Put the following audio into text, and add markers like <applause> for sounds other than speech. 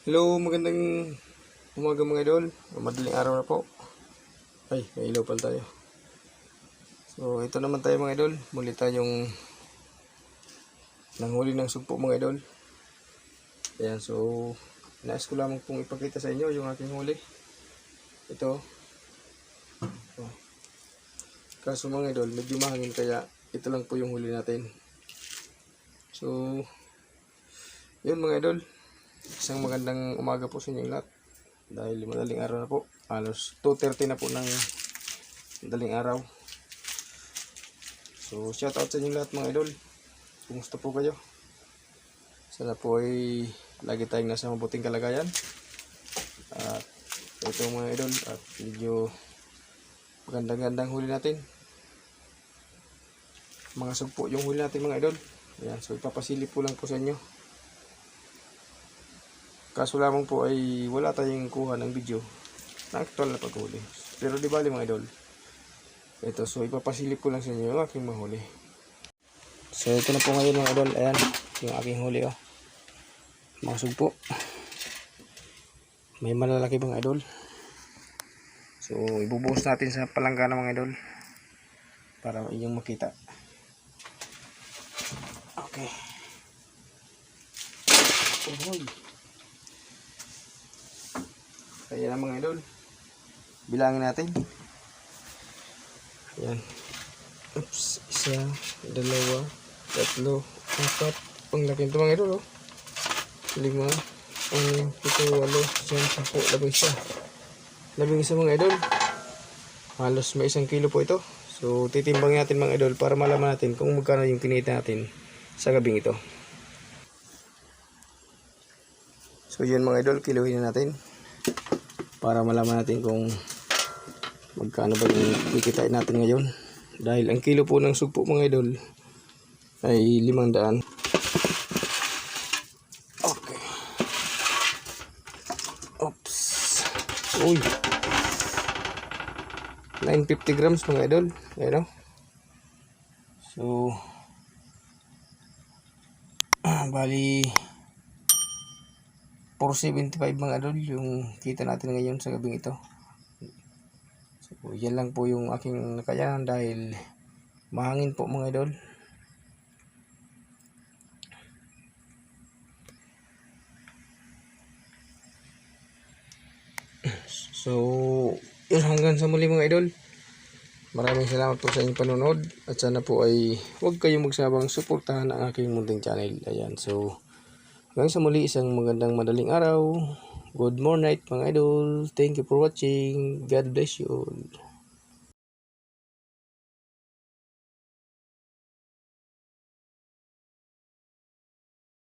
Hello, magandang umaga mga idol. Madaling araw na po. Ay, may ilaw pala tayo. So, ito naman tayo mga idol. Muli tayong nanghuli ng sugpo mga idol. Ayan, so, nais ko lamang pong ipakita sa inyo yung aking huli. Ito. Oh. Kaso mga idol, medyo mahangin kaya ito lang po yung huli natin. So, yun mga idol. Isang magandang umaga po sa inyong lahat. Dahil madaling araw na po. Halos 2.30 na po ng madaling araw. So, shout out sa inyong lahat mga idol. Kumusta po kayo? Sana po ay lagi tayong nasa mabuting kalagayan. At ito mga idol. At medyo magandang-gandang huli natin. Mga sugpo yung huli natin mga idol. Ayan, so ipapasilip po lang po sa inyo. Kaso lamang po ay wala tayong kuha ng video na actual na paghuli. Pero di bali mga idol. Ito, so ipapasilip ko lang sa inyo yung aking mahuli. So ito na po ngayon mga idol. Ayan, yung aking huli oh. Mga sugpo. May malalaki mga idol. So ibubuhos natin sa palanggana mga idol. Para inyong makita. Okay. Uy. Kaya na mga idol. Bilangin natin. Ayan. Oops. Isa, dalawa, tatlo, apat. Ang laki ito mga idol. Oh. Lima, ano, pito, walo, siyam, sampu, labing isa. Labing isa mga idol. Halos may isang kilo po ito. So, titimbang natin mga idol para malaman natin kung magkano yung kinita natin sa gabing ito. So, yun mga idol, kiluhin na natin para malaman natin kung magkano ba yung kikitain natin ngayon. Dahil ang kilo po ng sugpo mga idol ay limang daan. Okay. Oops. Uy. 950 grams mga idol. Ayan o. So, ah, <clears throat> bali 475 mga idol yung kita natin ngayon sa gabing ito. So, yan lang po yung aking nakayanan dahil mahangin po mga idol. So, yun hanggang sa muli mga idol. Maraming salamat po sa inyong panonood at sana po ay huwag kayong magsabang suportahan ang aking munting channel. Ayan, so hanggang sa muli isang magandang madaling araw. Good morning mga idol. Thank you for watching. God bless you all.